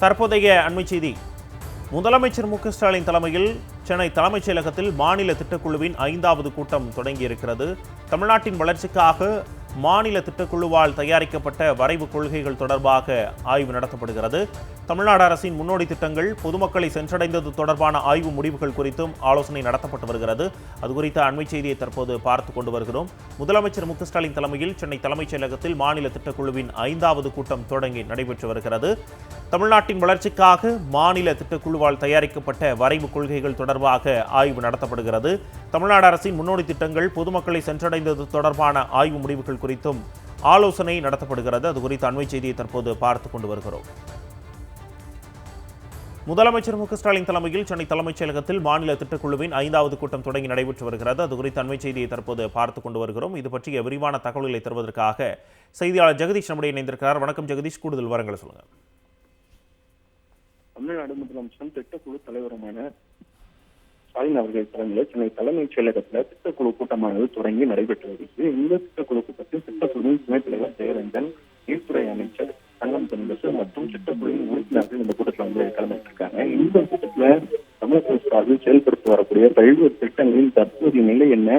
தற்போதைய அண்மை செய்தி. முதலமைச்சர் மு. ஸ்டாலின் தலைமையில் சென்னை தலைமைச் செயலகத்தில் மாநில திட்டக்குழுவின் ஐந்தாவது கூட்டம் தொடங்கியிருக்கிறது. தமிழ்நாட்டின் வளர்ச்சிக்காக மாநில திட்டக்குழுவால் தயாரிக்கப்பட்ட வரைவு கொள்கைகள் தொடர்பாக ஆய்வு நடத்தப்படுகிறது. தமிழ்நாடு அரசின் முன்னோடி திட்டங்கள் பொதுமக்களை சென்றடைந்தது தொடர்பான ஆய்வு முடிவுகள் குறித்தும் ஆலோசனை நடத்தப்பட்டு வருகிறது. அது குறித்த அண்மை செய்தியை தற்போது பார்த்து கொண்டு வருகிறோம். முதலமைச்சர் மு ஸ்டாலின் தலைமையில் சென்னை தலைமைச் செயலகத்தில் மாநில திட்டக்குழுவின் ஐந்தாவது கூட்டம் தொடங்கி நடைபெற்று வருகிறது. தமிழ்நாட்டின் வளர்ச்சிக்காக மாநில திட்டக்குழுவால் தயாரிக்கப்பட்ட வரைவு கொள்கைகள் தொடர்பாக ஆய்வு நடத்தப்படுகிறது. தமிழ்நாடு அரசின் முன்னோடி திட்டங்கள் பொதுமக்களை சென்றடைந்தது தொடர்பான ஆய்வு முடிவுகள் குறித்தும் ஆலோசனை நடத்தப்படுகிறது. அது குறித்த அண்மை செய்தியை தற்போது பார்த்து கொண்டு வருகிறோம். முதலமைச்சர் மு ஸ்டாலின் தலைமையில் சென்னை தலைமைச் செயலகத்தில் மாநில திட்டக்குழுவின் ஐந்தாவது கூட்டம் தொடங்கி நடைபெற்று வருகிறது. அது குறித்த அண்மை செய்தியை தற்போது பார்த்து கொண்டு வருகிறோம். இது பற்றிய விரிவான தகவல்களை தருவதற்காக செய்தியாளர் ஜெகதீஷ் நம்முடைய இணைந்திருக்கிறார். வணக்கம் ஜெகதீஷ். கூடுதல் விவரங்களை சொல்லுங்க. தமிழ்நாடு முதலமைச்சரும் திட்டக்குழு தலைவருமான ஸ்டாலின் அவர்கள் தலைமையில் சென்னை தலைமைச் செயலகத்தில் திட்டக்குழு கூட்டமானது தொடங்கி நடைபெற்று வருகிறது இந்த திட்டக்குழு கூட்டத்தில் திட்டக்குழுவின் துணைத் தலைவர் ஜெயரஞ்சன் நீர்த்துறை அமைச்சர் தங்கம் தென்பசு மற்றும் திட்டக்குழுவின் உறுப்பினர்கள் இந்த கூட்டத்தில் வந்து கலந்துருக்காங்க இந்த கூட்டத்துல தமிழக சார்பில் செயல்படுத்த வரக்கூடிய பல்வேறு திட்டங்களின் தற்போதைய நிலை என்ன?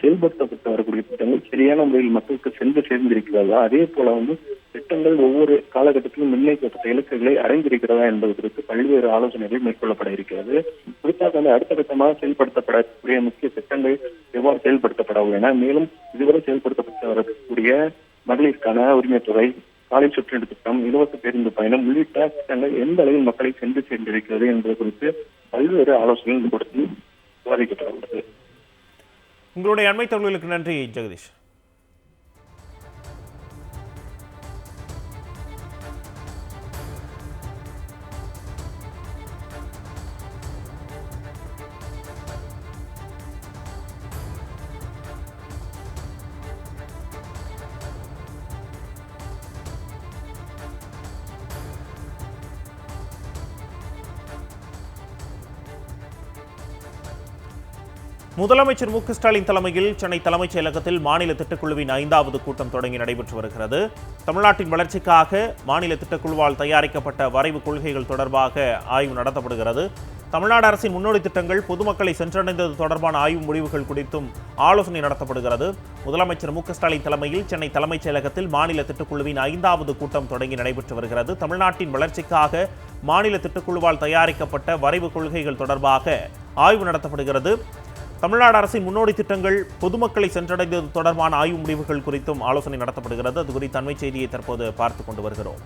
செயல்படுத்தப்பட்டு வரக்கூடிய திட்டங்கள் சரியான முறையில் மக்களுக்கு சென்று சேர்ந்திருக்கிறதா? அதே போல வந்து திட்டங்கள் ஒவ்வொரு காலகட்டத்திலும் நிர்ணயிக்கப்பட்ட இலக்குகளை அடைந்திருக்கிறதா என்பது குறித்து பல்வேறு ஆலோசனைகள் மேற்கொள்ளப்பட இருக்கிறது. குறிப்பாக வந்து அடுத்தகட்டமாக செயல்படுத்தப்படக்கூடிய முக்கிய திட்டங்கள் எவ்வாறு செயல்படுத்தப்பட உள்ளன? மேலும் இதுவரை செயல்படுத்தப்பட்டு வரக்கூடிய மகளிருக்கான உரிமைத்துறை காலை சுற்று திட்டம் இலவச பேருந்து பயணம் உள்ளிட்ட திட்டங்கள் எந்த அளவில் மக்களை சென்று சேர்ந்திருக்கிறது என்பது குறித்து பல்வேறு ஆலோசனைகள் கொடுத்து விவாதிக்கப்பட உள்ளது. உங்களுடைய அண்மை தகவல்களுக்கு நன்றி ஜெகதீஷ். முதலமைச்சர் மு க ஸ்டாலின் தலைமையில் சென்னை தலைமைச் செயலகத்தில் மாநில திட்டக்குழுவின் ஐந்தாவது கூட்டம் தொடங்கி நடைபெற்று வருகிறது. தமிழ்நாட்டின் வளர்ச்சிக்காக மாநில திட்டக்குழுவால் தயாரிக்கப்பட்ட வரைவு கொள்கைகள் தொடர்பாக ஆய்வு நடத்தப்படுகிறது. தமிழ்நாடு அரசின் முன்னோடி திட்டங்கள் பொதுமக்களை சென்றடைந்தது தொடர்பான ஆய்வு முடிவுகள் குறித்தும் ஆலோசனை நடத்தப்படுகிறது. முதலமைச்சர் மு க ஸ்டாலின் தலைமையில் சென்னை தலைமைச் செயலகத்தில் மாநில திட்டக்குழுவின் ஐந்தாவது கூட்டம் தொடங்கி நடைபெற்று வருகிறது. தமிழ்நாட்டின் வளர்ச்சிக்காக மாநில திட்டக்குழுவால் தயாரிக்கப்பட்ட வரைவு கொள்கைகள் தொடர்பாக ஆய்வு நடத்தப்படுகிறது. தமிழ்நாடு அரசின் முன்னோடி திட்டங்கள் பொதுமக்களை சென்றடைந்தது தொடர்பான ஆய்வு முடிவுகள் குறித்தும் ஆலோசனை நடத்தப்படுகிறது. அது குறித்த அண்மை செய்தியை தற்போது பார்த்து கொண்டு வருகிறோம்.